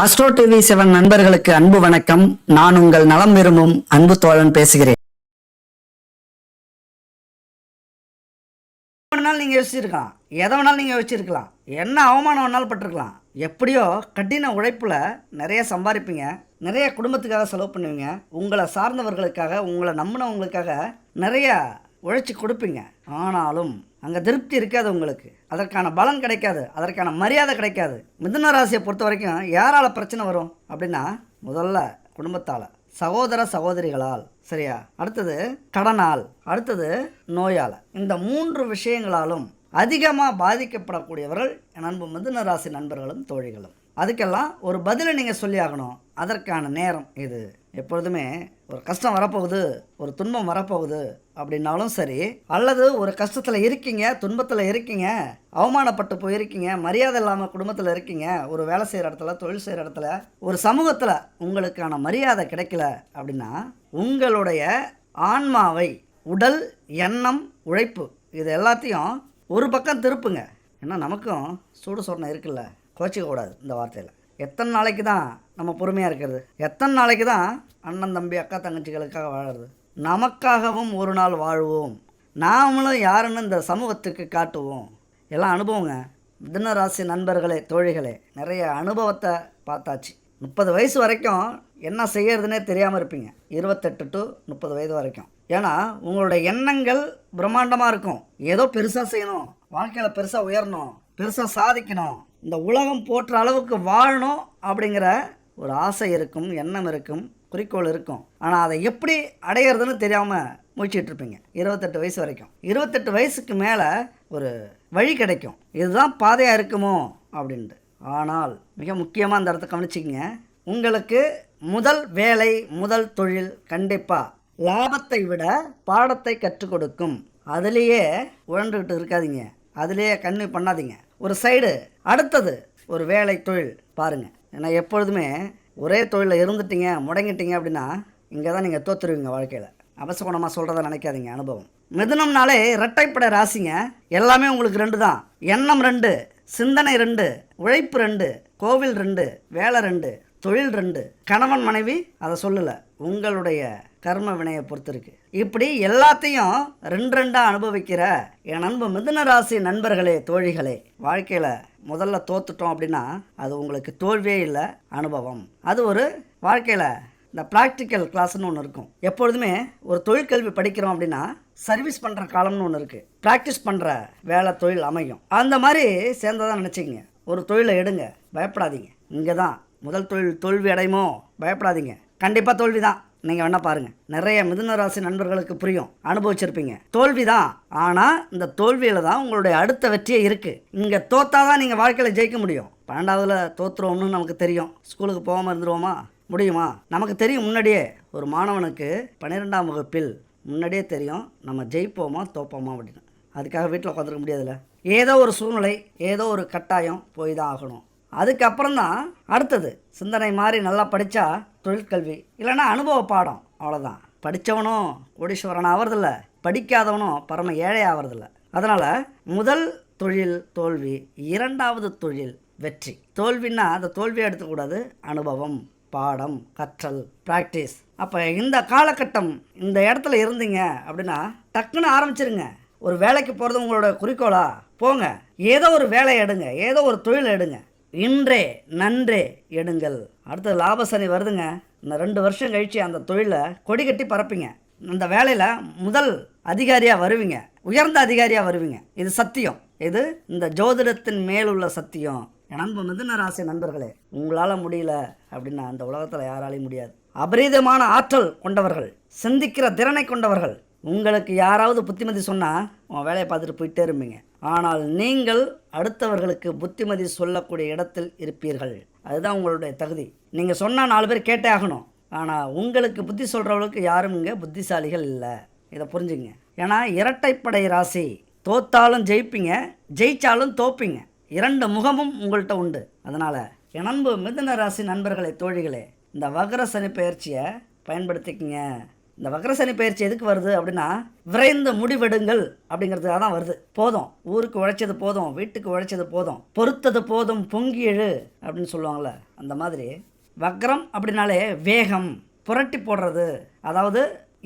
Astro TV seven நண்பர்களுக்கு அன்பு வணக்கம். நான் உங்கள் நலம் விரும்பும் அன்பு தோழன் பேசுகிறேன். வேணாலும் நீங்க யோசிச்சிருக்கலாம்? எதை வேணாலும் நீங்க யோசிச்சிருக்கலாம். என்ன அவமானம் வேணாலும் பட்டிருக்கலாம். எப்படியோ கடின உழைப்புல நிறைய சம்பாதிப்பீங்க நிறைய குடும்பத்துக்காக செலவு பண்ணுவீங்க. உங்களை சார்ந்தவர்களுக்காக உங்களை நம்பினவங்களுக்காக நிறைய உழைச்சி கொடுப்பீங்க. ஆனாலும் அங்கே திருப்தி இருக்காது உங்களுக்கு. அதற்கான பலன் கிடைக்காது. அதற்கான மரியாதை கிடைக்காது. மிதுன ராசியை பொறுத்த வரைக்கும் யாரால் பிரச்சனை வரும் அப்படின்னா முதல்ல குடும்பத்தால் சகோதர சகோதரிகளால். சரியா? அடுத்தது கடனால் அடுத்தது நோயால். இந்த மூன்று விஷயங்களாலும் அதிகமாக பாதிக்கப்படக்கூடியவர்கள் நண்பு அன்பு மிதுன ராசி நண்பர்களும் தோழிகளும். அதுக்கெல்லாம் ஒரு பதிலை நீங்கள் சொல்லி ஆகணும். அதற்கான நேரம் இது. எப்பொழுதுமே ஒரு கஷ்டம் வரப்போகுது ஒரு துன்பம் வரப்போகுது அப்படின்னாலும் சரி அல்லது ஒரு கஷ்டத்தில் இருக்கீங்க துன்பத்தில் இருக்கீங்க அவமானப்பட்டு போயிருக்கீங்க மரியாதை இல்லாமல் குடும்பத்தில் இருக்கீங்க ஒரு வேலை செய்கிற இடத்துல தொழில் செய்கிற இடத்துல ஒரு சமூகத்தில் உங்களுக்கான மரியாதை கிடைக்கல அப்படின்னா உங்களுடைய ஆன்மாவை உடல் எண்ணம் உழைப்பு இது எல்லாத்தையும் ஒரு பக்கம் திருப்புங்க. ஏன்னா நமக்கும் சூடு சொரணை இருக்குல்ல. கோச்சிக்க கூடாது இந்த வார்த்தையில். எத்தனை நாளைக்கு தான் நம்ம பொறுமையாக இருக்கிறது? எத்தனை நாளைக்கு தான் அண்ணன் தம்பி அக்கா தங்கச்சிகளுக்காக வாழறது? நமக்காகவும் ஒரு நாள் வாழ்வோம். நாமளும் யாருன்னு இந்த சமூகத்துக்கு காட்டுவோம். எல்லாம் அனுபவங்க. மிதனராசி நண்பர்களே தோழிகளே நிறைய அனுபவத்தை பார்த்தாச்சு. முப்பது வயசு வரைக்கும் என்ன செய்யறதுனே தெரியாமல் இருப்பீங்க. இருபத்தெட்டு டு முப்பது வயது வரைக்கும். ஏன்னா உங்களுடைய எண்ணங்கள் பிரம்மாண்டமாக இருக்கும். ஏதோ பெருசாக செய்யணும். வாழ்க்கையில் பெருசாக உயரணும். பெருசாக சாதிக்கணும். இந்த உலகம் போற்ற அளவுக்கு வாழணும் அப்படிங்கிற ஒரு ஆசை இருக்கும் எண்ணம் இருக்கும் குறிக்கோள் இருக்கும். ஆனால் அதை எப்படி அடையிறதுன்னு தெரியாமல் முழிச்சிட்டு இருப்பீங்க. இருபத்தெட்டு வயசு வரைக்கும். இருபத்தெட்டு வயசுக்கு மேலே ஒரு வழி கிடைக்கும். இதுதான் பாதையாக இருக்குமோ? அப்படின்ட்டு. ஆனால் மிக முக்கியமாக அந்த இடத்த கவனிச்சிக்கிங்க. உங்களுக்கு முதல் வேலை முதல் தொழில் கண்டிப்பாக லாபத்தை விட பாடத்தை கற்றுக் கொடுக்கும். அதுலேயே உழண்டுக்கிட்டு இருக்காதீங்க. அதுலேயே கண்ணு பண்ணாதீங்க. ஒரு சைடு அடுத்தது ஒரு வேலை தொழில் பாருங்கள் ஏன்னா எப்பொழுதுமே ஒரே தொழிலில் இருந்துட்டீங்க முடங்கிட்டீங்க அப்படின்னா இங்கே தான் நீங்கள் தோத்துருவீங்க வாழ்க்கையில். அபசகுணமாக சொல்கிறத நினைக்காதீங்க அனுபவம். மிதுனம்னாலே இரட்டைப்படை ராசிங்க. எல்லாமே உங்களுக்கு ரெண்டு தான். எண்ணம் ரெண்டு சிந்தனை ரெண்டு உழைப்பு ரெண்டு கோவில் ரெண்டு வேலை ரெண்டு தொழில் ரெண்டு. கணவன் மனைவி அதை சொல்லலை. உங்களுடைய கர்ம வினையை பொறுத்து இருக்கு இப்படி எல்லாத்தையும் ரெண்டு ரெண்டாக அனுபவிக்கிற என் அன்பு மிதுன ராசி நண்பர்களே தோழிகளே வாழ்க்கையில் முதல்ல தோத்துட்டோம் அப்படின்னா அது உங்களுக்கு தோல்வியே இல்லை அனுபவம். அது ஒரு வாழ்க்கையில் இந்த ப்ராக்டிக்கல் கிளாஸ்னு ஒன்று இருக்கும். எப்பொழுதுமே ஒரு தொழிற்கல்வி படிக்கிறோம் அப்படின்னா சர்வீஸ் பண்ணுற காலம்னு ஒன்று இருக்குது ப்ராக்டிஸ் பண்ணுற வேலை தொழில் அமையும். அந்த மாதிரி சேர்ந்ததான் நினச்சிங்க ஒரு தொழிலை எடுங்க. பயப்படாதீங்க. இங்கே தான் முதல் தொழில் தோல்வி அடையுமோ? பயப்படாதீங்க. கண்டிப்பாக தோல்வி தான் நீங்கள் வேணால் பாருங்கள் நிறைய மிதுன ராசி நண்பர்களுக்கு புரியும். அனுபவிச்சிருப்பீங்க. தோல்வி தான் ஆனால் இந்த தோல்வியில் தான் உங்களுடைய அடுத்த வெற்றியே இருக்குது இங்கே தோத்தாதான் நீங்கள் வாழ்க்கையில் ஜெயிக்க முடியும். பன்னெண்டாவதில் தோற்றுருவோம்னு நமக்கு தெரியும். ஸ்கூலுக்கு போகாமல் இருந்துருவோமா? முடியுமா? நமக்கு தெரியும் முன்னாடியே. ஒரு மாணவனுக்கு பன்னிரெண்டாம் வகுப்பில் முன்னாடியே தெரியும் நம்ம ஜெயிப்போமா தோப்போமா அப்படின்னு. அதுக்காக வீட்டில் உட்காந்துருக்க முடியாதுல்ல? ஏதோ ஒரு சூழ்நிலை ஏதோ ஒரு கட்டாயம் போய் தான் ஆகணும். அதுக்கப்புறம் தான் அடுத்தது. சிந்தனை மாதிரி நல்லா படித்தா தொழிற்கல்வி இல்லைன்னா அனுபவ பாடம் அவ்வளோதான் படித்தவனும் கோடீஸ்வரன் ஆவறதில்ல. படிக்காதவனும் பரம ஏழை ஆவறதில்ல. அதனால் முதல் தொழில் தோல்வி இரண்டாவது தொழில் வெற்றி. தோல்வின்னா அந்த தோல்வியை எடுத்துக்கூடாது அனுபவம் பாடம் கற்றல் ப்ராக்டிஸ் அப்போ இந்த காலகட்டம் இந்த இடத்துல இருந்தீங்க அப்படின்னா டக்குன்னு ஆரம்பிச்சிருங்க. ஒரு வேலைக்கு போகிறது உங்களோட குறிக்கோளா? போங்க. ஏதோ ஒரு வேலையை எடுங்க. ஏதோ ஒரு தொழில் எடுங்க. இன்றே நன்றே எடுங்கள். அடுத்தது லாபசனி வருதுங்க. இந்த ரெண்டு வருஷம் கழிச்சு அந்த தொழிலை கொடி கட்டி பறப்பீங்க அந்த வேலையில் முதல் அதிகாரியாக வருவீங்க. உயர்ந்த அதிகாரியாக வருவீங்க. இது சத்தியம். இது இந்த ஜோதிடத்தின் மேலுள்ள சத்தியம். நம்ப மிதுன ராசி நண்பர்களே உங்களால் முடியல அப்படின்னா அந்த உலகத்தில் யாராலையும் முடியாது. அபரீதமான ஆற்றல் கொண்டவர்கள் சிந்திக்கிற திறனை கொண்டவர்கள் உங்களுக்கு யாராவது புத்திமதி சொன்னால் உன் வேலையை பார்த்துட்டு போயிட்டே இருப்பீங்க. ஆனால் நீங்கள் அடுத்தவர்களுக்கு புத்திமதி சொல்லக்கூடிய இடத்தில் இருப்பீர்கள். அதுதான் உங்களுடைய தகுதி. நீங்கள் சொன்னால் நாலு பேர் கேட்டே ஆகணும். ஆனால் உங்களுக்கு புத்தி சொல்கிறவங்களுக்கு யாரும் இங்கே புத்திசாலிகள் இல்லை. இதை புரிஞ்சுங்க. ஏன்னா இரட்டைப்படை ராசி தோத்தாலும் ஜெயிப்பீங்க ஜெயிச்சாலும் தோப்பீங்க. இரண்டு முகமும் உங்கள்கிட்ட உண்டு. அதனால் இணம்பு மிதுன ராசி நண்பர்களே தோழிகளே இந்த வகர சனி பயிற்சியை பயன்படுத்திக்கங்க. இந்த வக்ரசனி பயிற்சி எதுக்கு வருது அப்படின்னா விரைந்து முடிவெடுங்கள் அப்படிங்கிறதுக்காக தான் வருது. போதும். ஊருக்கு உழைச்சது போதும். வீட்டுக்கு உழைச்சது போதும். பொறுத்தது போதும். பொங்கி எழு அப்படின்னு சொல்லுவாங்கள்ல அந்த மாதிரி. வக்ரம் அப்படின்னாலே வேகம் புரட்டி போடுறது. அதாவது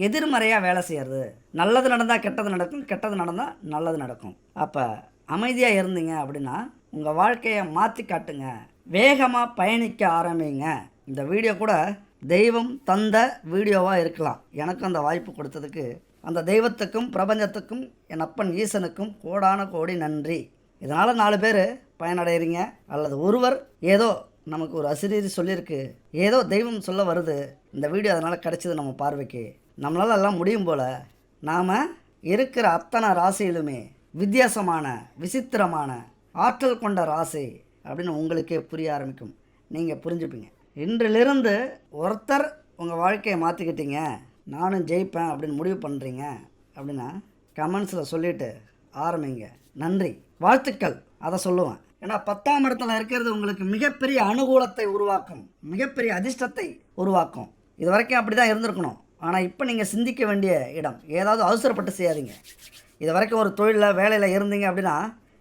எதிர்மறையாக வேலை செய்கிறது நல்லது நடந்தால் கெட்டது நடக்கும். கெட்டது நடந்தால் நல்லது நடக்கும். அப்போ அமைதியாக இருந்தீங்க அப்படின்னா உங்கள் வாழ்க்கையை மாற்றி காட்டுங்க. வேகமாக பயணிக்க ஆரம்பிங்க. இந்த வீடியோ கூட தெய்வம் தந்த வீடியோவாக இருக்கலாம். எனக்கு அந்த வாய்ப்பு கொடுத்ததுக்கு அந்த தெய்வத்துக்கும் பிரபஞ்சத்துக்கும் என் அப்பன் ஈசனுக்கும் கோடான கோடி நன்றி. இதனால் நாலு பேர் பயனடைகிறீங்க அல்லது ஒருவர் ஏதோ நமக்கு ஒரு அசிரீதி சொல்லியிருக்கு ஏதோ தெய்வம் சொல்ல வருது. இந்த வீடியோ அதனால் கிடச்சிது நம்ம பார்வைக்கு. நம்மளால எல்லாம் முடியும் போல் நாம் இருக்கிற அத்தனை ராசியிலுமே வித்தியாசமான விசித்திரமான ஆற்றல் கொண்ட ராசி அப்படின்னு உங்களுக்கே புரிய ஆரம்பிக்கும். நீங்கள் புரிஞ்சுப்பீங்க. இன்றிலிருந்து ஒருத்தர் உங்கள் வாழ்க்கையை மாற்றிக்கிட்டீங்க நானும் ஜெயிப்பேன் அப்படின்னு முடிவு பண்ணுறீங்க அப்படின்னா கமெண்ட்ஸில் சொல்லிவிட்டு ஆரம்பிங்க. நன்றி. வாழ்த்துக்கள். அதை சொல்லுவேன். ஏன்னா பத்தாம் இடத்துல இருக்கிறது உங்களுக்கு மிகப்பெரிய அனுகூலத்தை உருவாக்கும். மிகப்பெரிய அதிர்ஷ்டத்தை உருவாக்கும். இது வரைக்கும் அப்படி தான் இருந்திருக்கணும். ஆனால் இப்போ நீங்கள் சிந்திக்க வேண்டிய இடம் ஏதாவது அவசரப்பட்டு செய்யாதீங்க. இது வரைக்கும் ஒரு தொழிலில் வேலையில் இருந்தீங்க அப்படின்னா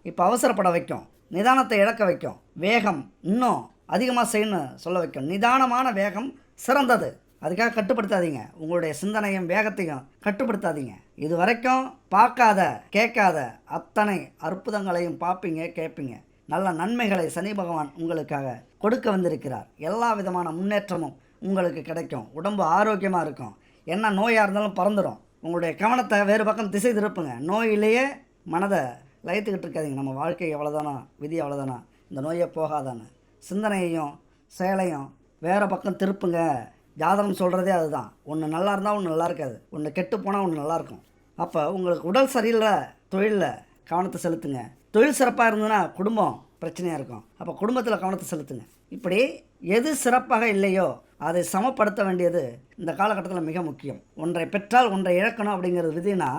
இப்போ அவசரப்பட வைக்கும். நிதானத்தை இழக்க வைக்கும். வேகம் இன்னும் அதிகமாக செய்யணும் சொல்ல வைக்கும் நிதானமான வேகம் சிறந்தது. அதுக்காக கட்டுப்படுத்தாதீங்க. உங்களுடைய சிந்தனையும் வேகத்தையும் கட்டுப்படுத்தாதீங்க. இது வரைக்கும் பார்க்காத கேட்காத அத்தனை அற்புதங்களையும் பார்ப்பீங்க கேட்பீங்க. நல்ல நன்மைகளை சனி பகவான் உங்களுக்காக கொடுக்க வந்திருக்கிறார். எல்லா விதமான முன்னேற்றமும் உங்களுக்கு கிடைக்கும். உடம்பு ஆரோக்கியமாக இருக்கும். என்ன நோயாக இருந்தாலும் பறந்துடும் உங்களுடைய கவனத்தை வேறு பக்கம் திசை திருப்புங்க. நோயிலேயே மனதை லயத்துக்கிட்டு இருக்காதீங்க. நம்ம வாழ்க்கை எவ்வளோதானா விதி எவ்வளோதானா இந்த நோயே போகாதானே சிந்தனையையும் செயலையும் வேறு பக்கம் திருப்புங்க. ஜாதகம் சொல்கிறதே அதுதான். ஒன்று நல்லா இருந்தால் ஒன்று நல்லா இருக்காது. ஒன்று கெட்டு போனால் ஒன்று நல்லா இருக்கும். அப்போ உங்களுக்கு உடல் சரியில்லை தொழிலில் கவனத்தை செலுத்துங்க. தொழில் சிறப்பாக இருந்ததுன்னா குடும்பம் பிரச்சனையாக இருக்கும். அப்போ குடும்பத்தில் கவனத்தை செலுத்துங்க. இப்படி எது சிறப்பாக இல்லையோ அதை சமப்படுத்த வேண்டியது இந்த காலகட்டத்தில் மிக முக்கியம். ஒன்றை பெற்றால் ஒன்றை இழக்கணும் அப்படிங்கிறது விதினா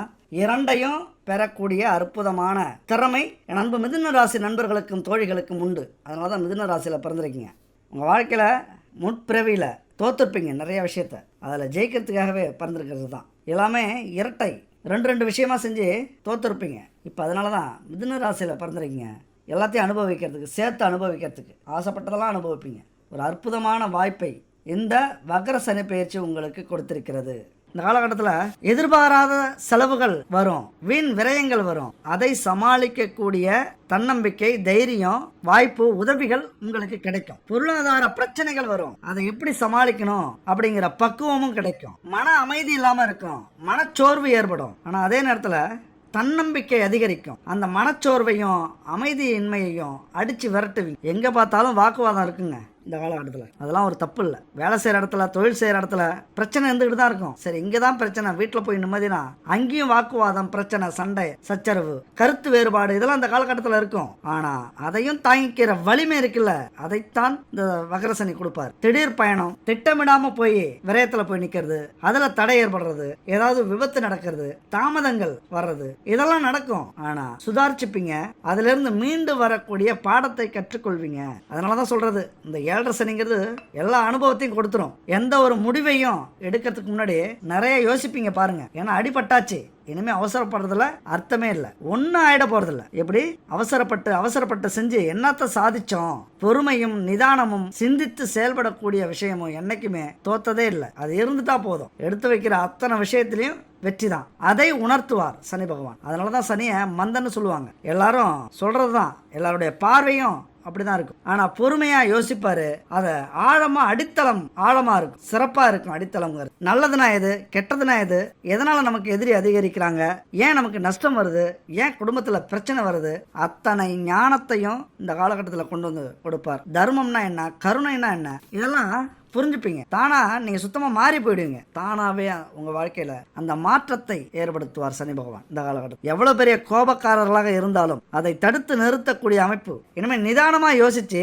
இரண்டையும் பெறக்கூடிய அற்புதமான திறமை என் அன்பு மிதுன ராசி நண்பர்களுக்கும் தோழிகளுக்கும் உண்டு. அதனால தான் மிதுன ராசியில் பிறந்திருக்கீங்க. உங்கள் வாழ்க்கையில் முற்பிறவியில் தோத்துருப்பீங்க நிறைய விஷயத்த. அதில் ஜெயிக்கிறதுக்காகவே பிறந்திருக்கிறது தான். எல்லாமே இரட்டை. ரெண்டு ரெண்டு விஷயமா செஞ்சு தோத்துருப்பீங்க. இப்போ அதனால தான் மிதுன ராசியில் பிறந்திருக்கீங்க. எல்லாத்தையும் அனுபவிக்கிறதுக்கு சேர்த்து அனுபவிக்கிறதுக்கு ஆசைப்பட்டதெல்லாம் அனுபவிப்பீங்க. ஒரு அற்புதமான வாய்ப்பை இந்த வக்ர சனி பயிற்சி உங்களுக்கு கொடுத்திருக்கிறது. இந்த காலகட்டத்தில் எதிர்பாராத செலவுகள் வரும் வீண் விரயங்கள் வரும். அதை சமாளிக்கக்கூடிய தன்னம்பிக்கை தைரியம் வாய்ப்பு உதவிகள் உங்களுக்கு கிடைக்கும். பொருளாதார பிரச்சனைகள் வரும். அதை எப்படி சமாளிக்கணும் அப்படிங்கிற பக்குவமும் கிடைக்கும். மன அமைதி இல்லாம இருக்கும். மனச்சோர்வு ஏற்படும். ஆனா அதே நேரத்துல தன்னம்பிக்கை அதிகரிக்கும். அந்த மனச்சோர்வையும் அமைதியின்மையையும் அடிச்சு விரட்டுவீங்க. எங்க பார்த்தாலும் வாக்குவாதம் இருக்குங்க. இந்த காலகட்டத்தில். அதெல்லாம் ஒரு தப்பு இல்லை. வேலை செய்கிற இடத்துல தொழில் செய்கிற இடத்துல பிரச்சனை இருந்துகிட்டு தான் இருக்கும். சரி இங்கே தான் பிரச்சனை. வீட்டில் போய் நிம்மதினா அங்கேயும் வாக்குவாதம் பிரச்சனை சண்டை சச்சரவு கருத்து வேறுபாடு இதெல்லாம் இந்த காலகட்டத்தில் இருக்கும். ஆனால் அதையும் தாங்கிக்கிற வலிமை இருக்குல்ல? அதைத்தான் இந்த வகரசனி கொடுப்பார். திடீர் பயணம் திட்டமிடாம போய் விரயத்தில் போய் நிற்கிறது அதில் தடை ஏற்படுறது ஏதாவது விபத்து நடக்கிறது தாமதங்கள் வர்றது இதெல்லாம் நடக்கும். ஆனால் சுதாரிச்சுப்பீங்க. அதிலிருந்து மீண்டு வரக்கூடிய பாடத்தை கற்றுக்கொள்வீங்க. அதனால தான் சொல்றது இந்த ஏழரை சனிங்கிறது எல்லா அனுபவத்தையும் கொடுத்துரும். எந்த ஒரு முடிவையும் எடுக்கிறதுக்கு முன்னாடி நிறைய யோசிப்பீங்க பாருங்க. ஏன்னா அடிபட்டாச்சு. இனிமே அவசரப்படுறதுல அர்த்தமே இல்லை. ஒன்றும் ஆயிட போறதில்ல. எப்படி? அவசரப்பட்டு அவசரப்பட்டு செஞ்சு என்னத்த சாதிச்சோம்? பொறுமையும் நிதானமும் சிந்தித்து செயல்படக்கூடிய விஷயமும் என்னைக்குமே தோத்ததே இல்லை. அது இருந்துட்டா போதும். எடுத்து வைக்கிற அத்தனை விஷயத்திலையும் வெற்றி தான். அதை உணர்த்துவார் சனி பகவான். அதனால தான் சனியை மந்தன்னு சொல்லுவாங்க. எல்லாரும் சொல்றது தான் எல்லாருடைய பார்வையும் அப்படிதான் இருக்கும். ஆனா பொறுமையா யோசிப்பாரு. அதை ஆழமா அடித்தளம் ஆழமா இருக்கும். சிறப்பா இருக்கும் அடித்தளம்ங்கிறது. நல்லதுனா எது? கெட்டதுனா எது? எதனால நமக்கு எதிரி அதிகரிக்கிறாங்க? ஏன் நமக்கு நஷ்டம் வருது? ஏன் குடும்பத்துல பிரச்சனை வருது? அத்தனை ஞானத்தையும் இந்த காலகட்டத்தில் கொண்டு வந்து கொடுப்பார். தர்மம்னா என்ன? கருணைனா என்ன? இதெல்லாம் புரிஞ்சுப்பீங்க. தானா நீங்க சுத்தமா மாறி போயிடுவீங்க. தானாவே உங்க வாழ்க்கையில அந்த மாற்றத்தை ஏற்படுத்துவார் சனி பகவான் இந்த காலகட்டம் எவ்வளவு பெரிய கோபக்காரர்களாக இருந்தாலும் அதை தடுத்து நிறுத்தக்கூடிய அமைப்பு. இனிமே நிதானமா யோசிச்சு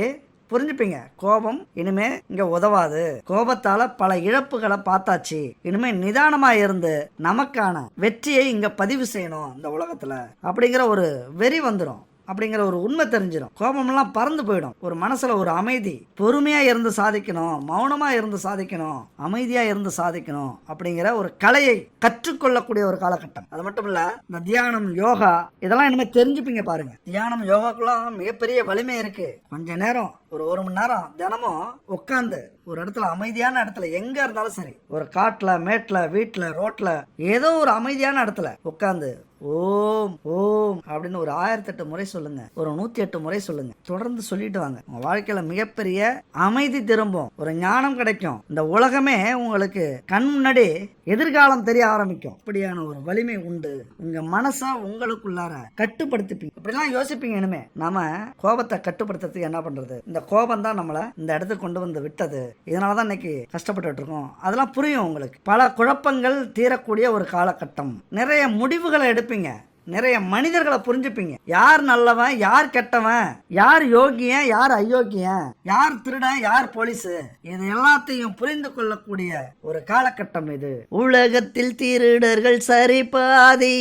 புரிஞ்சுப்பீங்க. கோபம் இனிமே இங்க உதவாது. கோபத்தால பல இழப்புகளை பார்த்தாச்சு. இனிமே நிதானமா இருந்து நமக்கான வெற்றியை இங்க பதிவு செய்யணும் இந்த உலகத்துல. அப்படிங்கிற ஒரு வெறி வந்துடும் அப்படிங்கிற ஒரு உண்மை தெரிஞ்சிடும் கோபமெல்லாம் பறந்து போயிடும். ஒரு மனசில் ஒரு அமைதி பொறுமையாக இருந்து சாதிக்கணும் மௌனமாக இருந்து சாதிக்கணும் அமைதியாக இருந்து சாதிக்கணும் அப்படிங்கிற ஒரு கலையை கற்றுக்கொள்ளக்கூடிய ஒரு காலகட்டம். அது மட்டும் இல்லை இந்த தியானம் யோகா இதெல்லாம் இனிமேல் தெரிஞ்சுப்பீங்க பாருங்க. தியானம் யோகாக்குலாம் மிகப்பெரிய வலிமை இருக்கு. கொஞ்ச நேரம் ஒரு ஒரு மணி நேரம் தினமும் உட்காந்து ஒரு இடத்துல அமைதியான இடத்துல எங்க இருந்தாலும் சரி ஒரு காட்டில் மேட்டில் வீட்டில் ரோட்டில் ஏதோ ஒரு அமைதியான இடத்துல உட்காந்து ஓம் ஓம் அப்படின்னு ஒரு ஆயிரத்தெட்டு முறை சொல்லுங்க. ஒரு நூத்தி எட்டு முறை சொல்லுங்க. தொடர்ந்து சொல்லிட்டு வாங்க. உங்க வாழ்க்கையில மிகப்பெரிய அமைதி திரும்பும். ஒரு ஞானம் கிடைக்கும். இந்த உலகமே உங்களுக்கு கண் முன்னாடி எதிர்காலம் தெரிய ஆரம்பிக்கும். இப்படியான ஒரு வலிமை உண்டு. உங்க மனசா உங்களுக்குள்ளார கட்டுப்படுத்திப்பீங்க. இப்படிலாம் யோசிப்பீங்க இனிமே. நாம கோபத்தை கட்டுப்படுத்துறதுக்கு என்ன பண்றது? இந்த கோபம் தான் நம்மளை இந்த இடத்துக்கு கொண்டு வந்து விட்டது. இதனால தான் இன்னைக்கு கஷ்டப்பட்டு இருக்கோம். அதெல்லாம் புரியும் உங்களுக்கு. பல குழப்பங்கள் தீரக்கூடிய ஒரு காலகட்டம். நிறைய முடிவுகளை எடுப்பீங்க நிறைய மனிதர்களை புரிஞ்சுப்பீங்க. யார் நல்லவன் யார் கெட்டவன் யார் யோகியன் யார் அயோக்கியன் யார் திருடன் யார் போலீஸ் இது எல்லாத்தையும் புரிந்து கொள்ளக்கூடிய ஒரு காலகட்டம் இது. உலகத்தில் திருடர்கள் சரி பாதி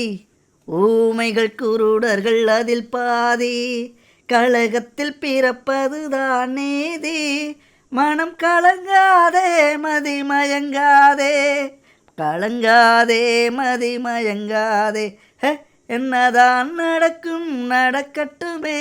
ஊமைகள் குருடர்கள் அதில் பாதி. கழகத்தில் பிறப்பதுதான் நீதி மனம் கலங்காதே மதி மயங்காதே. கலங்காதே மதி மயங்காதே. என்னதான் நடக்கும் நடக்கட்டுமே.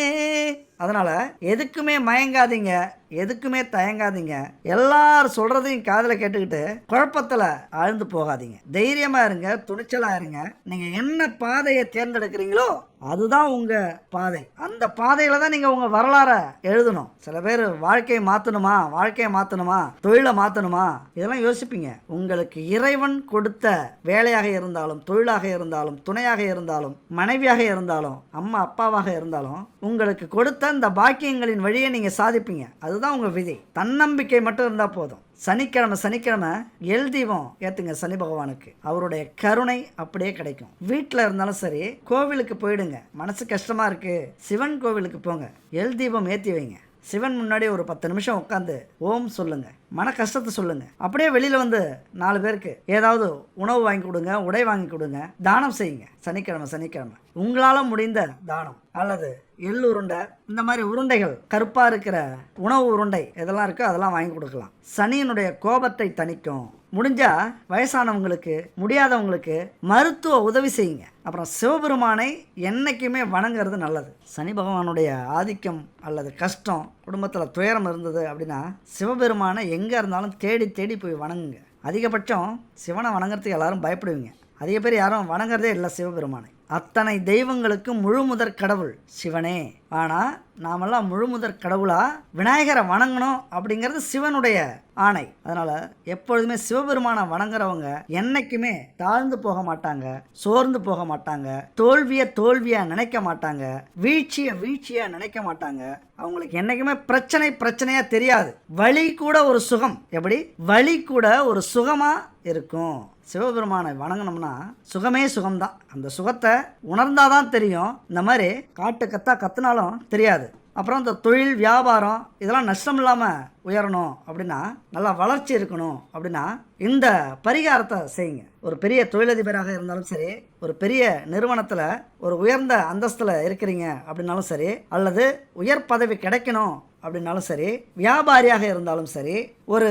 அதனால் எதுக்குமே மயங்காதீங்க எதுக்குமே தயங்காதீங்க. எல்லாரும் சொல்கிறதையும் காதில் கேட்டுக்கிட்டு குழப்பத்தில் ஆழ்ந்து போகாதீங்க. தைரியமாக இருங்க துணிச்சலாக இருங்க. நீங்கள் என்ன பாதையை தேர்ந்தெடுக்கிறீங்களோ அதுதான் உங்கள் பாதை. அந்த பாதையில் தான் நீங்கள் உங்கள் வரலாறை எழுதணும். சில பேர் வாழ்க்கையை மாற்றணுமா வாழ்க்கையை மாற்றணுமா தொழிலை மாற்றணுமா இதெல்லாம் யோசிப்பீங்க. உங்களுக்கு இறைவன் கொடுத்த வேலையாக இருந்தாலும் தொழிலாக இருந்தாலும் துணையாக இருந்தாலும் மனைவியாக இருந்தாலும் அம்மா அப்பாவாக இருந்தாலும் உங்களுக்கு கொடுத்த இந்த பாக்கியங்களின் வழியை நீங்கள் சாதிப்பீங்க. அதுதான் உங்கள் விதி. தன்னம்பிக்கை மட்டும் இருந்தால் போதும். சனிக்கிழமை சனிக்கிழமை எல் தீபம் ஏற்றுங்க சனி பகவானுக்கு. அவருடைய கருணை அப்படியே கிடைக்கும். வீட்டில் இருந்தாலும் சரி கோவிலுக்கு போயிடுங்க. மனசு கஷ்டமாக இருக்குது சிவன் கோவிலுக்கு போங்க. எல் தீபம் ஏற்றி வைங்க. சிவன் முன்னாடி ஒரு பத்து நிமிஷம் உட்காந்து ஓம் சொல்லுங்கள் மன கஷ்டத்தை சொல்லுங்கள் அப்படியே வெளியில் வந்து நாலு பேருக்கு ஏதாவது உணவு வாங்கி கொடுங்க உடை வாங்கி கொடுங்க தானம் செய்யுங்க. சனிக்கிழமை சனிக்கிழமை. உங்களால் முடிந்த தானம் அல்லது எள் உருண்டை இந்த மாதிரி உருண்டைகள் கருப்பாக இருக்கிற உணவு உருண்டை இதெல்லாம் இருக்கோ அதெல்லாம் வாங்கி கொடுக்கலாம். சனியினுடைய கோபத்தை தணிக்கும் முடிஞ்சா வயசானவங்களுக்கு முடியாதவங்களுக்கு மருத்துவ உதவி செய்யுங்க. அப்புறம் சிவபெருமானை என்றைக்குமே வணங்குறது நல்லது. சனி பகவானுடைய ஆதிக்கம் அல்லது கஷ்டம் குடும்பத்தில் துயரம் இருந்தது அப்படின்னா சிவபெருமானை எங்கே இருந்தாலும் தேடி தேடி போய் வணங்குங்க. அதிகபட்சம் சிவனை வணங்குறதுக்கு எல்லாரும் பயப்படுவீங்க. அதிக பேர் யாரும் வணங்குறதே இல்லை சிவபெருமானை. அத்தனை தெய்வங்களுக்கும் முழுமுதற் கடவுள் சிவனே. ஆனால் நாமெல்லாம் முழுமுதற் கடவுளாக விநாயகரை வணங்கணும் அப்படிங்கிறது சிவனுடைய ஆணை. அதனால எப்பொழுதுமே சிவபெருமானை வணங்குறவங்க என்னைக்குமே தாழ்ந்து போக மாட்டாங்க சோர்ந்து போக மாட்டாங்க தோல்வியை தோல்வியா நினைக்க மாட்டாங்க வீழ்ச்சியை வீழ்ச்சியா நினைக்க மாட்டாங்க. அவங்களுக்கு என்னைக்குமே பிரச்சனை பிரச்சனையா தெரியாது. வழி கூட ஒரு சுகம். எப்படி? வழி கூட ஒரு சுகமா இருக்கும். சிவபெருமானை வணங்கினோம்னா சுகமே சுகம்தான். அந்த சுகத்தை உணர்ந்தாதான் தெரியும். இந்த மாதிரி காட்டு கத்தா கத்துனாலும் தெரியாது. அப்புறம் இந்த தொழில் வியாபாரம் இதெல்லாம் நஷ்டம் இல்லாமல் உயரணும் அப்படின்னா நல்லா வளர்ச்சி இருக்கணும் அப்படின்னா இந்த பரிகாரத்தை செய்யுங்க. ஒரு பெரிய தொழிலதிபராக இருந்தாலும் சரி ஒரு பெரிய நிறுவனத்தில் ஒரு உயர்ந்த அந்தஸ்தில் இருக்கிறீங்க அப்படின்னாலும் சரி அல்லது உயர் பதவி கிடைக்கணும் அப்படின்னாலும் சரி வியாபாரியாக இருந்தாலும் சரி ஒரு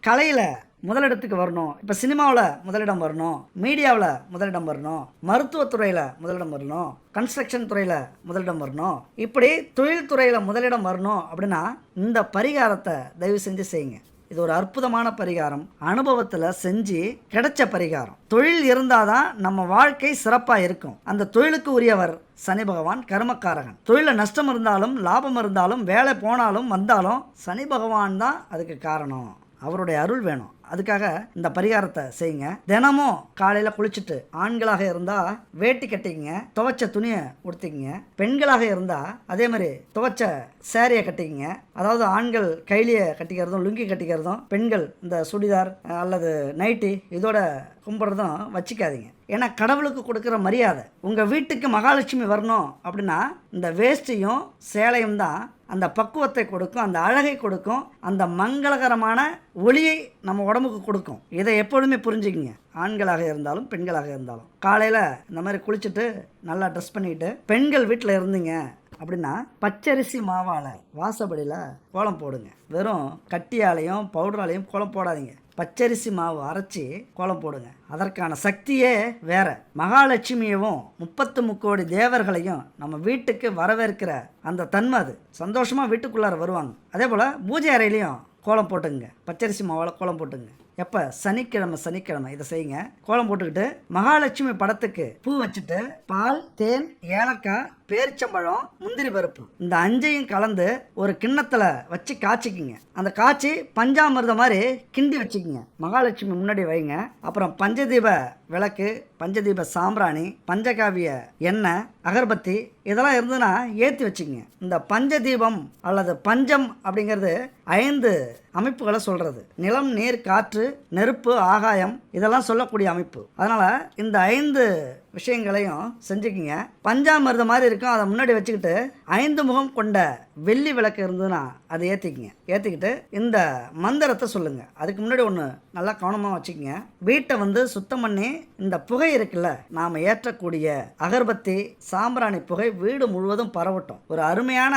கலையில் முதலிடத்துக்கு வரணும். இப்போ சினிமாவில் முதலிடம் வரணும். மீடியாவில் முதலிடம் வரணும். மருத்துவத்துறையில் முதலிடம் வரணும். கன்ஸ்ட்ரக்ஷன் துறையில் முதலிடம் வரணும். இப்படி தொழில்துறையில் முதலிடம் வரணும் அப்படின்னா இந்த பரிகாரத்தை தயவு செஞ்சு செய்யுங்க. இது ஒரு அற்புதமான பரிகாரம். அனுபவத்தில் செஞ்சு கிடைச்ச பரிகாரம். தொழில் இருந்தால் தான் நம்ம வாழ்க்கை சிறப்பாக இருக்கும். அந்த தொழிலுக்கு உரியவர் சனி பகவான் கர்மக்காரகன். தொழிலில் நஷ்டம் இருந்தாலும் லாபம் இருந்தாலும் வேலை போனாலும் வந்தாலும் சனி பகவான் தான் அதுக்கு காரணம். அவருடைய அருள் வேணும். அதுக்காக இந்த பரிகாரத்தை செய்யுங்க. தினமும் காலையில் குளிச்சுட்டு ஆண்களாக இருந்தால் வேட்டி கட்டிக்கிங்க துவைச்ச துணியை உடுத்திக்கிங்க. பெண்களாக இருந்தால் அதே மாதிரி துவைச்ச சேரீயை கட்டிக்கிங்க. அதாவது ஆண்கள் கைலியை கட்டிக்கிறதும் லுங்கி கட்டிக்கிறதும் பெண்கள் இந்த சுடிதார் அல்லது நைட்டி இதோட கும்பிட்றதும் வச்சுக்காதீங்க. ஏன்னா கடவுளுக்கு கொடுக்குற மரியாதை. உங்கள் வீட்டுக்கு மகாலட்சுமி வரணும் அப்படின்னா இந்த வேஷ்டியும் சேலையும் தான் அந்த பக்குவத்தை கொடுக்கும் அந்த அழகை கொடுக்கும் அந்த மங்களகரமான ஒளியை நம்ம உடம்புக்கு கொடுக்கும். இதை எப்பொழுதுமே புரிஞ்சுக்கிங்க. ஆண்களாக இருந்தாலும் பெண்களாக இருந்தாலும். காலையில் இந்த மாதிரி குளிச்சுட்டு நல்லா ட்ரெஸ் பண்ணிட்டு பெண்கள் வீட்டில் இருந்தீங்க அப்படின்னா பச்சரிசி மாவால் வாசப்படியில் கோலம் போடுங்க. வெறும் கட்டியாலையும் பவுடராலையும் கோலம் போடாதீங்க. பச்சரிசி மாவு அரைச்சி கோலம் போடுங்க. அதற்கான சக்தியே வேற. மகாலட்சுமியவும் முப்பத்து முக்கோடி தேவர்களையும் நம்ம வீட்டுக்கு வரவேற்கிற அந்த தன்மை அது. சந்தோஷமாக வீட்டுக்குள்ளார வருவாங்க. அதே போல் பூஜை அறையிலையும் கோலம் போட்டுங்க பச்சரிசி மாவால் கோலம் போட்டுங்க எப்போ? சனிக்கிழமை சனிக்கிழமை. இதை செய்யுங்க. கோலம் போட்டுக்கிட்டு மகாலட்சுமி படத்துக்கு பூ வச்சுட்டு பால் தேன் ஏலக்காய் பேரிச்சம்பழம் முந்திரி பருப்பு. இந்த அஞ்சையும் கலந்து ஒரு கிண்ணத்தில் வச்சு காய்ச்சிக்கிங்க. அந்த காய்ச்சி பஞ்சாமிர்தம் மாதிரி கிண்டி வச்சுக்கிங்க. மகாலட்சுமி முன்னாடி வைங்க. அப்புறம் பஞ்சதீப விளக்கு பஞ்சதீப சாம்பிராணி பஞ்சகாவிய எண்ணெய் அகர்பத்தி இதெல்லாம் இருந்ததுன்னா ஏற்றி வச்சுக்கங்க. இந்த பஞ்சதீபம் அல்லது பஞ்சம் அப்படிங்கிறது ஐந்து அமைப்புகளை சொல்கிறது நிலம் நீர் காற்று நெருப்பு ஆகாயம் இதெல்லாம் சொல்லக்கூடிய அமைப்பு. அதனால் இந்த ஐந்து விஷயங்களையும் செஞ்சுக்கிங்க. பஞ்சாமிரதம் மாதிரி இருக்கும். அதை முன்னாடி வச்சுக்கிட்டு ஐந்து முகம் கொண்ட வெள்ளி விளக்கு இருந்ததுன்னா அதை ஏற்றிக்கிங்க ஏற்றிக்கிட்டு இந்த மந்திரத்தை சொல்லுங்கள் அதுக்கு முன்னாடி ஒன்று நல்லா கவனமாக வச்சுக்கோங்க. வீட்டை வந்து சுத்தம் பண்ணி இந்த புகை இருக்குல்ல நாம் ஏற்றக்கூடிய அகர்பத்தி சாம்பிராணி புகை வீடு முழுவதும் பரவட்டும். ஒரு அருமையான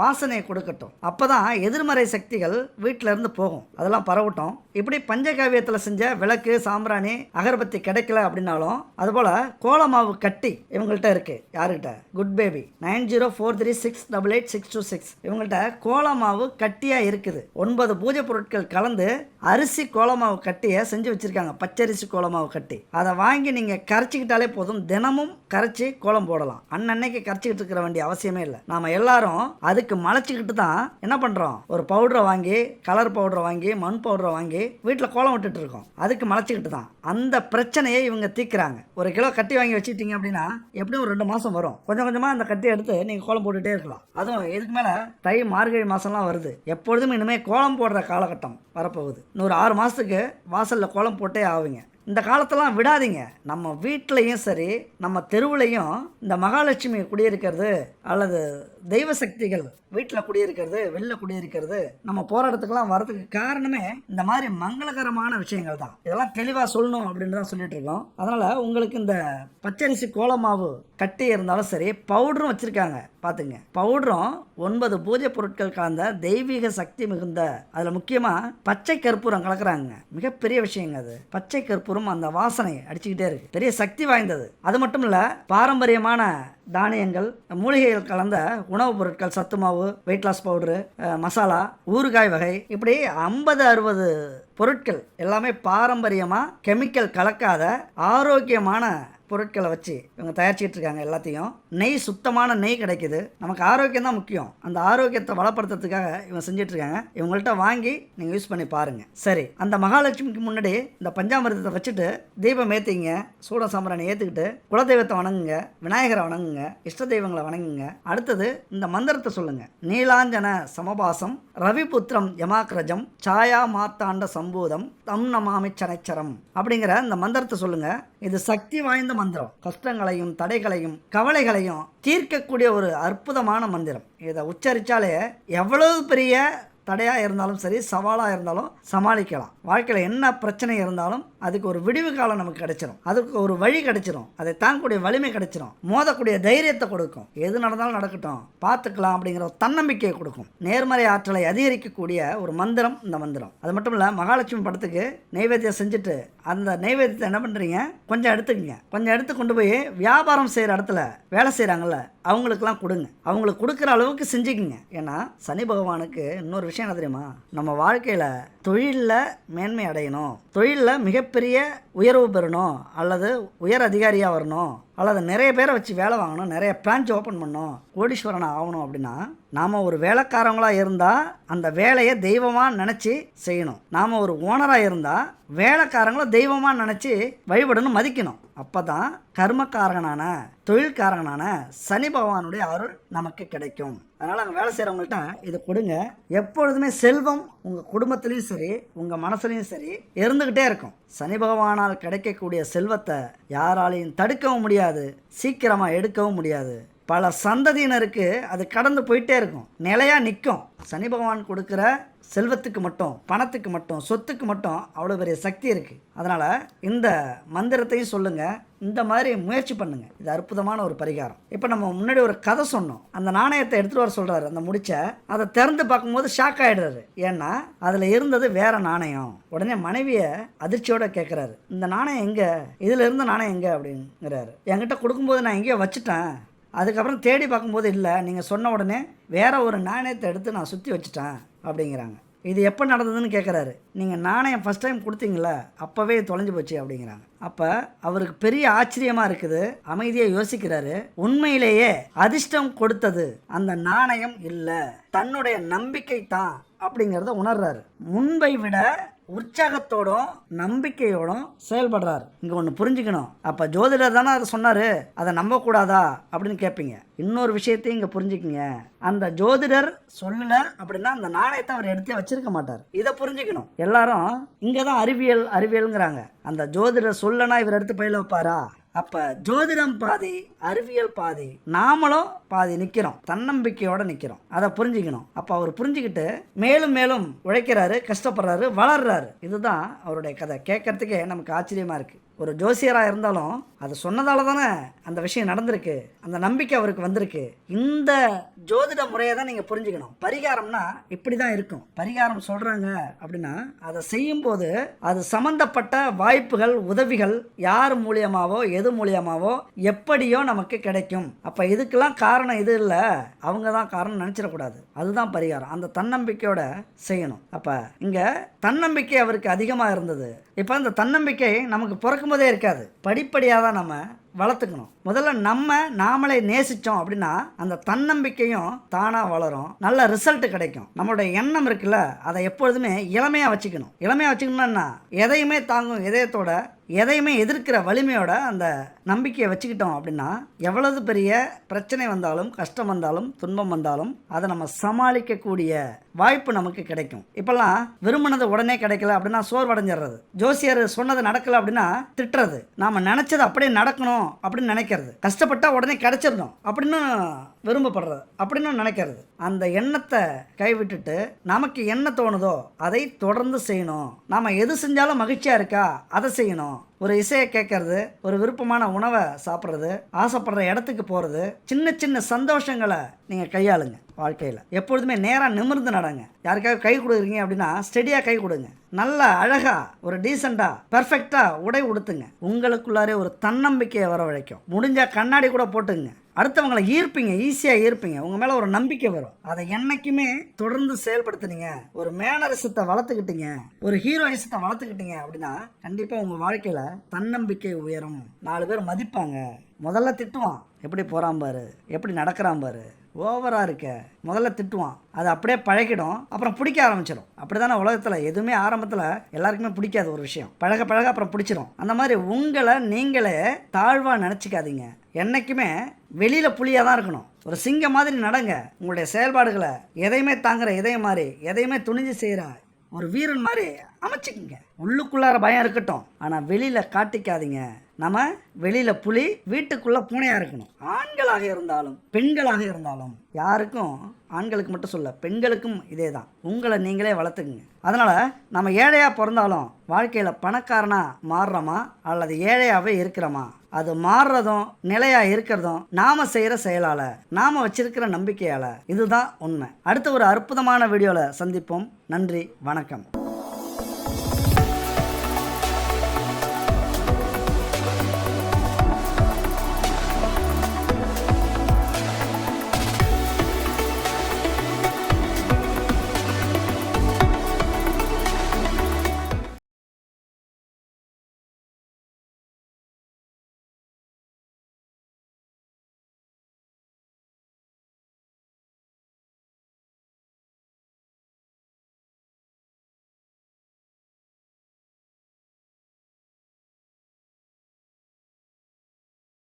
வாசனையை கொடுக்கட்டும். அப்போ தான் எதிர்மறை சக்திகள் வீட்டிலேருந்து போகும். அதெல்லாம் பரவட்டும். இப்படி பஞ்சகாவியத்தில் செஞ்ச விளக்கு சாம்பிராணி அகர்பத்தி கிடைக்கல அப்படின்னாலும் அதுபோல் கோலமாவு கட்டி இவங்கள்ட்ட இருக்குது யாருக்கிட்ட? Good baby nine zero four three six double eight six two six. இவங்கள்ட்ட கோலமாவு கட்டியாக இருக்குது. ஒன்பது பூஜை பொருட்கள் கலந்து அரிசி கோலமாவு கட்டியை செஞ்சு வச்சுருக்காங்க. பச்சரிசி கோலமாவு கட்டி. அதை வாங்கி நீங்கள் கரைச்சிக்கிட்டாலே போதும். தினமும் கரைச்சி கோலம் போடலாம். அன்னன்னைக்கு கரைச்சிக்கிட்டு இருக்கிற வேண்டிய அவசியமே இல்லை. நாம் எல்லாரும் அதுக்கு மலைச்சிக்கிட்டு தான் என்ன பண்ணுறோம் ஒரு பவுடரை வாங்கி கலர் பவுடரை வாங்கி மண் பவுடரை வாங்கி வீட்டில் கோலம் விட்டுட்டு இருக்கோம். அதுக்கு மலைச்சிக்கிட்டு தான். அந்த பிரச்சனையை இவங்க தீக்குறாங்க. ஒரு கிலோ கட்டி வாங்கி வச்சுக்கிட்டீங்க அப்படின்னா எப்படியும் ஒரு ரெண்டு மாதம் வரும். கொஞ்சம் கொஞ்சமாக அந்த கட்டியை எடுத்து நீங்கள் கோலம் போட்டுகிட்டே இருக்கலாம். அதுவும் இதுக்கு மேலே தை மார்கழி மாதம்லாம் வருது. எப்பொழுதும் இனிமேல் கோலம் போடுற காலகட்டம் வரப்போகுது. இன்னொரு ஆறு மாதத்துக்கு வாசலில் கோலம் போட்டே ஆவீங்க. இந்த காலத்தெல்லாம் விடாதீங்க. நம்ம வீட்லேயும் சரி நம்ம தெருவுலையும் இந்த மகாலட்சுமி குடியிருக்கிறது அல்லது தெய்வ சக்திகள் வீட்டில் குடியிருக்கிறது வெளில குடியிருக்கிறது நம்ம போராட்டத்துக்கெல்லாம் வரதுக்கு காரணமே இந்த மாதிரி மங்களகரமான விஷயங்கள் தான். இதெல்லாம் தெளிவாக சொல்லணும் அப்படின்னு தான் சொல்லிட்டு இருக்கோம். அதனால் உங்களுக்கு இந்த பச்சரிசி கோலமாவு கட்டி இருந்தாலும் சரி பவுடரும் வச்சுருக்காங்க. பார்த்துங்க பவுடரும் ஒன்பது பூஜை பொருட்கள் கலந்த தெய்வீக சக்தி மிகுந்த அதில் முக்கியமாக பச்சை கற்பூரம் கலக்குறாங்க. மிகப்பெரிய விஷயங்க அது. பச்சை கற்பூரம் அந்த வாசனை அடிச்சுக்கிட்டே இருக்கு. பெரிய சக்தி வாய்ந்தது. அது மட்டும் இல்லை பாரம்பரியமான தானியங்கள் மூலிகைகள் கலந்த உணவுப் பொருட்கள் சத்து மாவு வெயிட் லாஸ் பவுடரு மசாலா ஊறுகாய் வகை இப்படி ஐம்பது அறுபது பொருட்கள் எல்லாமே பாரம்பரியமாக கெமிக்கல் கலக்காத ஆரோக்கியமான பொருட்களை வச்சு இவங்க தயாரிச்சிட்டு இருக்காங்க எல்லாத்தையும். நெய் சுத்தமான நெய் கிடைக்குது. நமக்கு ஆரோக்கியம் தான் முக்கியம். அந்த ஆரோக்கியத்தை வளப்படுத்துறதுக்காக இவங்க செஞ்சுட்டு இருக்காங்க இவங்கள்ட்ட வாங்கி நீங்கள் யூஸ் பண்ணி பாருங்க. சரி அந்த மகாலட்சுமிக்கு முன்னாடி இந்த பஞ்சாமிர்தத்தை வச்சுட்டு தீபம் ஏற்றிங்க சூட சாம்பிராணி ஏற்றுக்கிட்டு குலதெய்வத்தை வணங்குங்க விநாயகரை வணங்குங்க இஷ்ட தெய்வங்களை வணங்குங்க. அடுத்தது இந்த மந்திரத்தை சொல்லுங்க. நீலாஞ்சன சமபாசம் ரவிபுத்திரம் யமாக்ரஜம் சாயா மாத்தாண்ட சம்பூதம் தம் நமாமி சனைச்சரம் அப்படிங்கிற இந்த மந்திரத்தை சொல்லுங்க. இது சக்தி வாய்ந்த மந்திரம். கஷ்டங்களையும் தடைகளையும் கவலைகளையும் தீர்க்கக்கூடிய ஒரு அற்புதமான மந்திரம். இதை உச்சரித்தாலே எவ்வளவு பெரிய தடையாக இருந்தாலும் சரி சவாலாக இருந்தாலும் சமாளிக்கலாம். வாழ்க்கையில் என்ன பிரச்சனை இருந்தாலும் அதுக்கு ஒரு விடிவு காலம் நமக்கு கிடைச்சிரும். அதுக்கு ஒரு வழி கிடைச்சிரும். அதை தாங்கக்கூடிய வலிமை கிடைச்சிரும். மோதக்கூடிய தைரியத்தை கொடுக்கும். எது நடந்தாலும் நடக்கட்டும். பார்த்துக்கலாம் அப்படிங்கிற ஒரு தன்னம்பிக்கையை கொடுக்கும். நேர்மறை ஆற்றலை அதிகரிக்கக்கூடிய ஒரு மந்திரம் இந்த மந்திரம். அது மட்டும் இல்லை மகாலட்சுமி படத்துக்கு நைவேத்தியம் செஞ்சுட்டு அந்த நைவேத்தியத்தை என்ன பண்ணுறீங்க கொஞ்சம் எடுத்துக்கங்க. கொஞ்சம் எடுத்து கொண்டு போய் வியாபாரம் செய்கிற இடத்துல வேலை செய்கிறாங்கல்ல அவங்களுக்கெல்லாம் கொடுங்க. அவங்களுக்கு கொடுக்குற அளவுக்கு செஞ்சுக்குங்க. ஏன்னா சனி பகவானுக்கு இன்னொரு விஷயம் என்ன தெரியுமா? நம்ம வாழ்க்கையில் தொழிலில் மேன்மை அடையணும். தொழிலில் மிகப்பெரிய உயர்வு பெறணும். அல்லது உயர் அதிகாரியாக வரணும். அல்லது நிறைய பேரை வச்சு வேலை வாங்கணும். நிறைய பிரான்ச் ஓப்பன் பண்ணணும். கோடீஸ்வரன் ஆகணும் அப்படின்னா நாம் ஒரு வேலைக்காரங்களாக இருந்தால் அந்த வேலையை தெய்வமாக நினச்சி செய்யணும். நாம் ஒரு ஓனராக இருந்தால் வேலைக்காரங்களை தெய்வமாக நினச்சி வழிபடணும் மதிக்கணும். அப்போ தான் கர்மக்காரகனான தொழில்காரகனான சனி பகவானுடைய அருள் நமக்கு கிடைக்கும். அதனால் அங்கே வேலை செய்கிறவங்கள்ட்ட இதை கொடுங்க. எப்பொழுதுமே செல்வம் உங்கள் குடும்பத்துலேயும் சரி உங்கள் மனசுலையும் சரி இருந்துக்கிட்டே இருக்கும். சனி பகவானால் கிடைக்கக்கூடிய செல்வத்தை யாராலையும் தடுக்கவும் முடியாது சீக்கிரமாக எடுக்கவும் முடியாது. பல சந்ததியினருக்கு அது கடந்து போயிட்டே இருக்கும். நிலையாக நிற்கும் சனி பகவான் கொடுக்குற செல்வத்துக்கு மட்டும் பணத்துக்கு மட்டும் சொத்துக்கு மட்டும் அவ்வளோ பெரிய சக்தி இருக்குது அதனால் இந்த மந்திரத்தையும் சொல்லுங்கள் இந்த மாதிரி முயற்சி பண்ணுங்கள் இது அற்புதமான ஒரு பரிகாரம். இப்போ நம்ம முன்னாடி ஒரு கதை சொன்னோம். அந்த நாணயத்தை எடுத்துகிட்டு வர சொல்கிறாரு அந்த முடிச்ச அதை திறந்து பார்க்கும்போது ஷாக் ஆகிடுறாரு ஏன்னா அதில் இருந்தது வேற நாணயம். உடனே மனைவியை அதிர்ச்சியோட கேட்குறாரு இந்த நாணயம் எங்கே? இதில் இருந்த நாணயம் எங்கே? அப்படிங்கிறாரு. என்கிட்ட கொடுக்கும்போது நான் எங்கேயோ வச்சுட்டேன். அதுக்கப்புறம் தேடி பார்க்கும்போது இல்லை நீங்கள் சொன்ன உடனே வேற ஒரு நாணயத்தை எடுத்து நான் சுற்றி வச்சுட்டேன் அப்படிங்கிறாங்க. இது எப்போ நடந்ததுன்னு கேட்குறாரு நீங்கள் நாணயம் ஃபஸ்ட் டைம் கொடுத்தீங்களா அப்போவே தொலைஞ்சு போச்சு அப்படிங்கிறாங்க. அப்போ அவருக்கு பெரிய ஆச்சரியமாக இருக்குது. அமைதியாக யோசிக்கிறாரு. உண்மையிலேயே அதிர்ஷ்டம் கொடுத்தது அந்த நாணயம் இல்லை தன்னுடைய நம்பிக்கை தான் அப்படிங்கிறத உணர்றாரு. முன்பை விட உற்சாகத்தோடும் நம்பிக்கையோடும் செயல்படுறாரு. இங்கே ஒன்று புரிஞ்சுக்கணும். அப்போ ஜோதிடர் தானே அதை சொன்னார்? அதை நம்பக்கூடாதா? அப்படின்னு கேட்பீங்க இன்னொரு விஷயத்தையும் இங்கே புரிஞ்சுக்கிங்க. அந்த ஜோதிடர் சொல்லல அப்படின்னா அந்த நாணயத்தை அவர் எடுத்து வச்சிருக்க மாட்டார். இதை புரிஞ்சுக்கணும். எல்லாரும் இங்கே தான் அறிவியல் அறிவியலுங்கிறாங்க. அந்த ஜோதிடர் சொல்லனா இவர் எடுத்து பயில வைப்பாரா? அப்போ ஜோதிடம் பாதி அறிவியல் பாதி நாமளும் பாதி நிற்கிறோம் தன்னம்பிக்கையோடு நிற்கிறோம் அதை புரிஞ்சுக்கணும். அப்போ அவர் புரிஞ்சுக்கிட்டு மேலும் மேலும் உழைக்கிறாரு கஷ்டப்படுறாரு வளர்றாரு. இதுதான் அவருடைய கதை. கேட்கறதுக்கே நமக்கு ஆச்சரியமாக இருக்குது ஒரு ஜோசியராக இருந்தாலும் அது சொன்னதால தானே அந்த விஷயம் நடந்திருக்கு. அந்த நம்பிக்கை அவருக்கு வந்திருக்கு. இந்த ஜோதிட முறையை தான் நீங்கள் புரிஞ்சுக்கணும். பரிகாரம்னா இப்படி தான் இருக்கும். பரிகாரம் சொல்கிறாங்க அப்படின்னா அதை செய்யும்போது அது சம்மந்தப்பட்ட வாய்ப்புகள் உதவிகள் யார் மூலியமாவோ எது மூலியமாவோ எப்படியோ நமக்கு கிடைக்கும். அப்போ இதுக்கெல்லாம் காரணம் இது இல்லை. அவங்க தான் காரணம் நினச்சிடக்கூடாது. அதுதான் பரிகாரம். அந்த தன்னம்பிக்கையோட செய்யணும். அப்போ இங்கே தன்னம்பிக்கை அவருக்கு அதிகமாக இருந்தது. இப்போ அந்த தன்னம்பிக்கை நமக்கு இருக்கும்போதே இருக்காது. படிப்படியாக தான் நம்ம வளர்த்துக்கணும். முதல்ல நம்ம நாமளே நேசித்தோம் அப்படின்னா அந்த தன்னம்பிக்கையும் தானாக வளரும். நல்ல ரிசல்ட் கிடைக்கும். நம்மளுடைய எண்ணம் இருக்குல்ல அதை எப்பொழுதுமே இளமையாக வச்சுக்கணும். இளமையாக வச்சுக்கணும்னா எதையுமே தாங்கும் இதயத்தோட எதையுமே எதிர்க்கிற வலிமையோட அந்த நம்பிக்கையை வச்சுக்கிட்டோம் அப்படின்னா எவ்வளவு பெரிய பிரச்சனை வந்தாலும் கஷ்டம் வந்தாலும் துன்பம் வந்தாலும் அதை நம்ம சமாளிக்கக்கூடிய வாய்ப்பு நமக்கு கிடைக்கும். இப்போல்லாம் விரும்பினது உடனே கிடைக்கல அப்படின்னா சோர்வடைஞ்சிடுறது. ஜோசியர் சொன்னது நடக்கல அப்படின்னா திட்டுறது. நாம் நினச்சது அப்படியே நடக்கணும் அப்படின்னு நினைக்கிறது. கஷ்டப்பட்டா உடனே கிடச்சிடணும். அப்படின்னு விரும்பப்படுறது. அப்படின்னு நினைக்கிறது. அந்த எண்ணத்தை கைவிட்டுட்டு நமக்கு என்ன தோணுதோ அதை தொடர்ந்து செய்யணும். நாம் எது செஞ்சாலும் மகிழ்ச்சியாக இருக்கா? அதை செய்யணும். ஒரு இசையை கேட்கறது ஒரு விருப்பமான உணவை சாப்பிட்றது ஆசைப்படுற இடத்துக்கு போகிறது சின்ன சின்ன சந்தோஷங்களை நீங்கள் கையாளுங்க. வாழ்க்கையில். எப்பொழுதுமே நேராக நிமிர்ந்து நடங்க. யாருக்காவது கை கொடுக்குறீங்க அப்படின்னா ஸ்டெடியாக கை கொடுங்க. நல்லா அழகாக ஒரு டீசெண்டாக பர்ஃபெக்டாக உடை உடுத்துங்க. உங்களுக்குள்ளாரே ஒரு தன்னம்பிக்கையை வரவழைக்கும். முடிஞ்சால் கண்ணாடி கூட போட்டுங்க அடுத்தவங்களை ஈர்ப்பீங்க ஈஸியாக ஈர்ப்பீங்க. உங்கள் மேலே ஒரு நம்பிக்கை வரும். அதை என்னைக்குமே தொடர்ந்து செயல்படுத்துனீங்க. ஒரு மேனரிசத்தை வளர்த்துக்கிட்டீங்க. ஒரு ஹீரோயிசத்தை வளர்த்துக்கிட்டீங்க அப்படின்னா கண்டிப்பாக உங்கள் வாழ்க்கையில் தன்னம்பிக்கை உயரும். நாலு பேர் மதிப்பாங்க. முதல்ல திட்டுவான். எப்படி போகிறான் பாரு? எப்படி நடக்கிறான் பாரு? ஓவராக இருக்க. முதல்ல திட்டுவான். அது அப்படியே பழகிடும். அப்புறம் பிடிக்க ஆரம்பிச்சிடும் அப்படி தானே உலகத்தில்? எதுவுமே ஆரம்பத்தில் எல்லாருக்குமே பிடிக்காது ஒரு விஷயம். பழக பழக அப்புறம் பிடிச்சிரும். அந்த மாதிரி உங்களை நீங்களே தாழ்வாக நினச்சிக்காதீங்க. என்றைக்குமே வெளியில் புளியாக தான் இருக்கணும். ஒரு சிங்கம் மாதிரி நடங்க. உங்களுடைய செயல்பாடுகளை எதையுமே தாங்குற இதயம் மாதிரி எதையுமே துணிஞ்சு செய்கிற ஒரு வீரன் மாதிரி அமைச்சுக்குங்க. உள்ளுக்குள்ளார பயம் இருக்கட்டும். ஆனால் வெளியில் காட்டிக்காதீங்க. நம்ம வெளியில் புலி வீட்டுக்குள்ளே பூனையாக இருக்கணும். ஆண்களாக இருந்தாலும் பெண்களாக இருந்தாலும் யாருக்கும் ஆண்களுக்கு மட்டும் சொல்ல பெண்களுக்கும் இதே தான். உங்களை நீங்களே வளர்த்துக்குங்க. அதனால் நம்ம ஏழையாக பிறந்தாலும் வாழ்க்கையில் பணக்காரனாக மாறுறோமா? அல்லது ஏழையாகவே இருக்கிறோமா? அது மாறுறதும் நிலையாக இருக்கிறதும் நாம் செய்கிற செயலால் நாம் வச்சிருக்கிற நம்பிக்கையால் இதுதான் உண்மை. அடுத்த ஒரு அற்புதமான வீடியோவில் சந்திப்போம். நன்றி வணக்கம்.